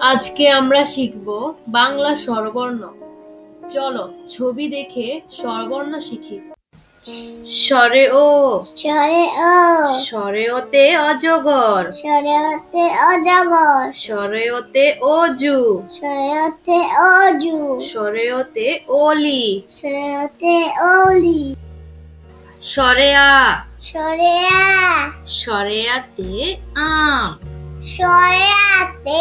আজকে আমরা শিখব বাংলা স্বরবর্ণ। চলো ছবি দেখে স্বরবর্ণ শিখি। স্বরে ও। সরে ও। স্বরে ওতে অজগর। সরে ওতে অজগর। স্বরে ওতে অজু। সরে হতে অজু। স্বরে ওতে অলি। সরে হতে অলি। স্বরে আ। সরে আ। স্বরে আতে আম সরে আতে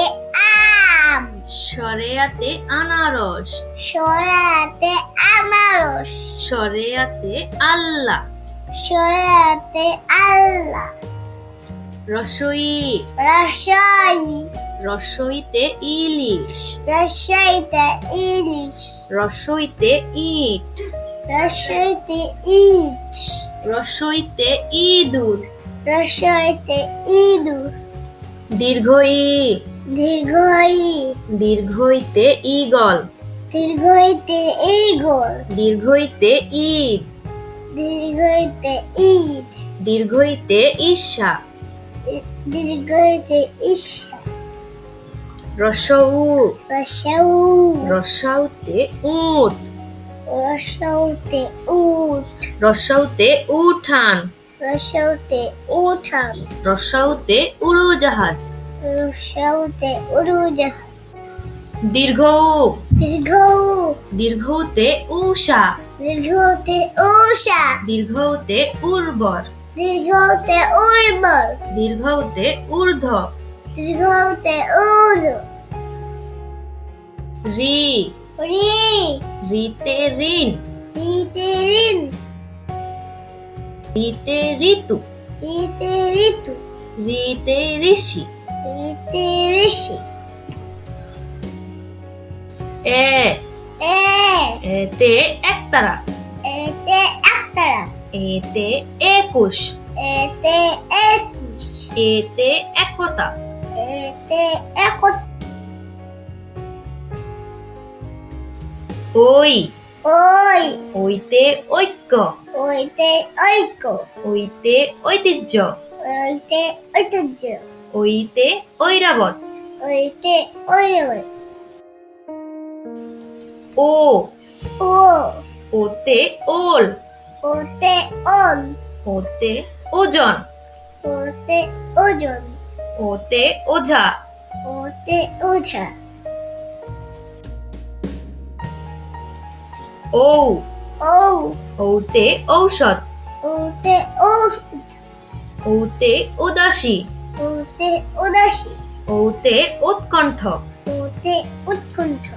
স্বরে আতে আনারস। সরেয়াতে আনারস। সরেয়াতে আল্লাহ সরে আতে আল্লাহ রসই। রসাই। রসইতে ইলিশ। রসাইতে ইলিশ। রসইতে ইট। রসাইতে ইট। রসইতে ইঁদুর। রসাইতে ইঁদুর। দীর্ঘ ই দীর্ঘই। দীর্ঘইতে ইগল দীর্ঘইতে ইগল দীর্ঘইতে ঈদ। দীর্ঘইতে ঈদ। দীর্ঘইতে ঈর্ষা। দীর্ঘইতে ঈশা রসউ রসাউ রসাউতে উট। রসাউতে উট। রসাউতে উঠান। রসাউতে উঠান রসাউতে উড়োজাহাজ। রসাউতে উড়োজাহাজ। দীর্ঘ। দীর্ঘ। দীর্ঘতে উষা দীর্ঘতে উষা দীর্ঘতে উর্বর। দীর্ঘতে উর্বর। দীর্ঘতে ঊর্ধ্ব। দীর্ঘতে উর রি। রি। রিতে ঋণ। রিতে ঋণ। রিতে ঋতু। রিতে ঋতু। রিতে ঋষি। রিতে ঋষি। এ। এ। এতে একতারা। এতে একতারা। এতে একুশ। এতে একুশ। এতে একতা। এতে একত। ওই। ওই। ওইতে ঐক্য। ওইতে ঐক্য। ওইতে ঐতিহ্য। ওইতে ঐতিহ্য। ওইতে ঐরাবত। ওইতে ঐরবত ও। ও। ওতে ওল। ওতে ওন ওতে ওজন। ওতে ওজন। ওতে ওঝা। ওতে ওঝা। ও ও ঔতে ঔষধ। ঔতে ঔষধ। ঔতে উদাসী। ঔতে উদাসী। ঔতে উৎকণ্ঠ। ঔতে উৎকণ্ঠ।